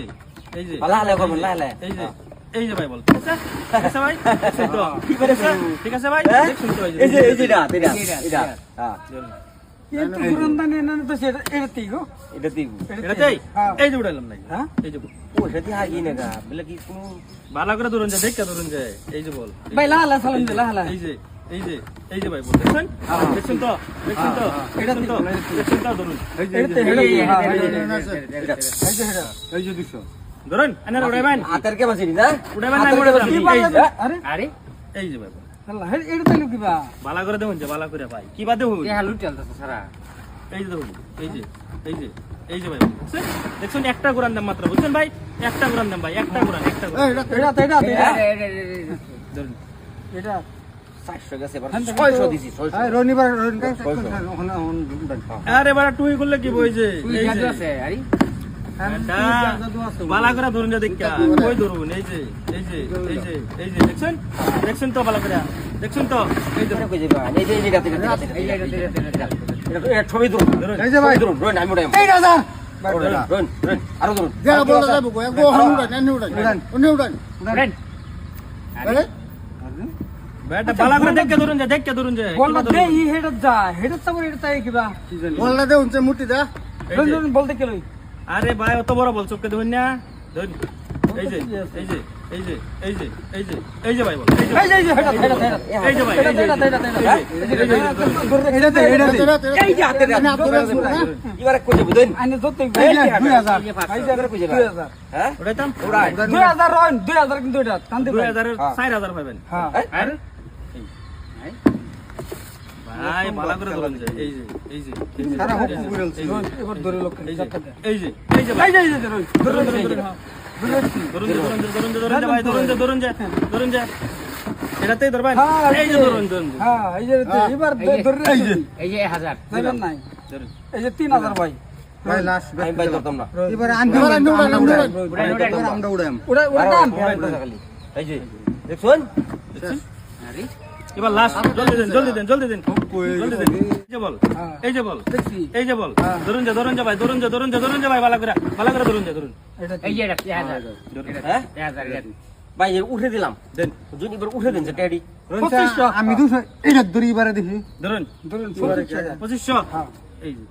যে এই যে লালে করবেন, লালে। এই যে এই যে ভাই বল। ঠিক আছে? ঠিক আছে ভাই? কি করে ঠিক আছে? ভাই? এই যে। এই যে এটা। হ্যাঁ? ভাই। লালা সালাম দে লালা এই যে এই যে এই যে ভাই বল দেখছেন তো দেখছেন তো এটা তো দেখছেন তো ধরুন এই, হ্যাঁ, যে দুশো ধরুন এনার উড়াইবেন হাতের কে বাসিনি না উড়াইবেন না হাতের উড়াইবেন কে কি বাসিনি? পারলে আরে আরে এই যে ভাই এটা তাইলো কিবা ভালো করে দেখুন যে ভালো করে ভাই কি বাদে হুন দেহা লুটেল সারা এই যে দেখুন এই যে এই যে এই যে ভাই দেখছেন দেখছেন একটা কোরআন দাম মাত্র বুঝছেন ভাই একটা কোরআন দাম ভাই একটা কোরআন একটা কোরআন এটা, এটা, এটা, ধরুন এটা হ্যাঁ, আরে বাড়া টুই করলে কি বই যে? তুই এই জাদু যে। আছে আরে। বালা। করে ধরুন দেখা কই ধরুন? এই যে এই যে এই যে এই যে দেখছেন? দেখছেন তো বালা করে? দেখছেন তো? এই কই যাবা এই যে এই এই এটা, এটা, ছবি ধরুন ধরুন এই যে ভাই। ধরুন রোন আমি ওটাই এই রাজা আরও ধরুন। যারা বলে যাব গো একগো হাম উড়ান উড়ান। উড়ান। উড়ান। আরে? আরে ভাই অত বড় বল চোখকে ধরুন না ধরুন এই যে এই যে এই যে এই যে এই যে এই যে ভাই বল এই যে এই যে এই যে হেডত হেডত হেডত এই যে ভাই এই যে এটা এটা এটা এটা তেরা তেরা এই যে রাজু না এবারে কই যাব দেন আইনে যত এই যে দুই হাজার এই যে পাঁচশো। এই যে এবারে কই যাবা 2000 হ্যাঁ ওটাইতাম উড়াই দুই হাজার রন দুই হাজার কিন্তু এটা কান্দি দুই ভাই হাজারের হ্যাঁ। চার হাজার পাবেন হ্যাঁ আর ভাই ভালো করে ধরুন যে এই যে এই যে সারা হোক যে, এবার ধরে লোক এই যে এই যে এই যে ভাই এই যে এই যে রন ধরুন ধরুন ধরুন ধরুন ধরুন ধরুন ধরুন ভাই ধরুন যা ধরুন যা ধরুন যা এটাতেই ধরবেন হ্যাঁ এই যে ধরুন ধরুন হ্যাঁ এই যে এবার এই এই যে এই যে এক হাজার নাই ধরুন এই যে তিন হাজার ভাই ভাই লাস্ট আমি বাই করতাম না এবারে আনতে আমরা উড়াম ওটা ওটা দাম এই যে দেখুন আরে এবার লাস্ট জলদি দেন জলদি দেন জলদি দেন। জলদি দেন। এই যে বল হ্যাঁ। এই যে বল এই যে বল। হ্যাঁ। ধরুন যা ধরুন যা ভাই ধরুন যা ধরুন যা ধরুন যা ভাই ভালো করে ভালো করে ধরুন যা ধরুন। এই যে হ্যাঁ। ভাই উঠে দিলাম। দেন যদি এবার উঠে দেন পঁচিশশো। আমি দুশো এটা দড়ি এবারে দেখি। ধরুন। ধরুন পঁচিশশো। হ্যাঁ। এই যে।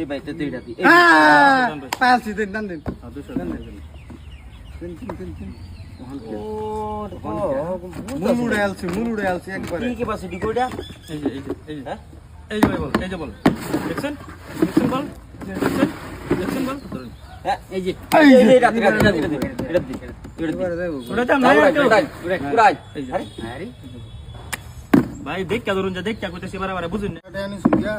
এই ভাই তো দুইটা দি। হ্যাঁ। পালছি দেন দেন দেন দুশো দেন, দেন। হ্যাঁ? ভাই হ্যাঁ দেখ। কে ধরুন যা দেখ কে কইতেছি বারে বারে বুঝুন। না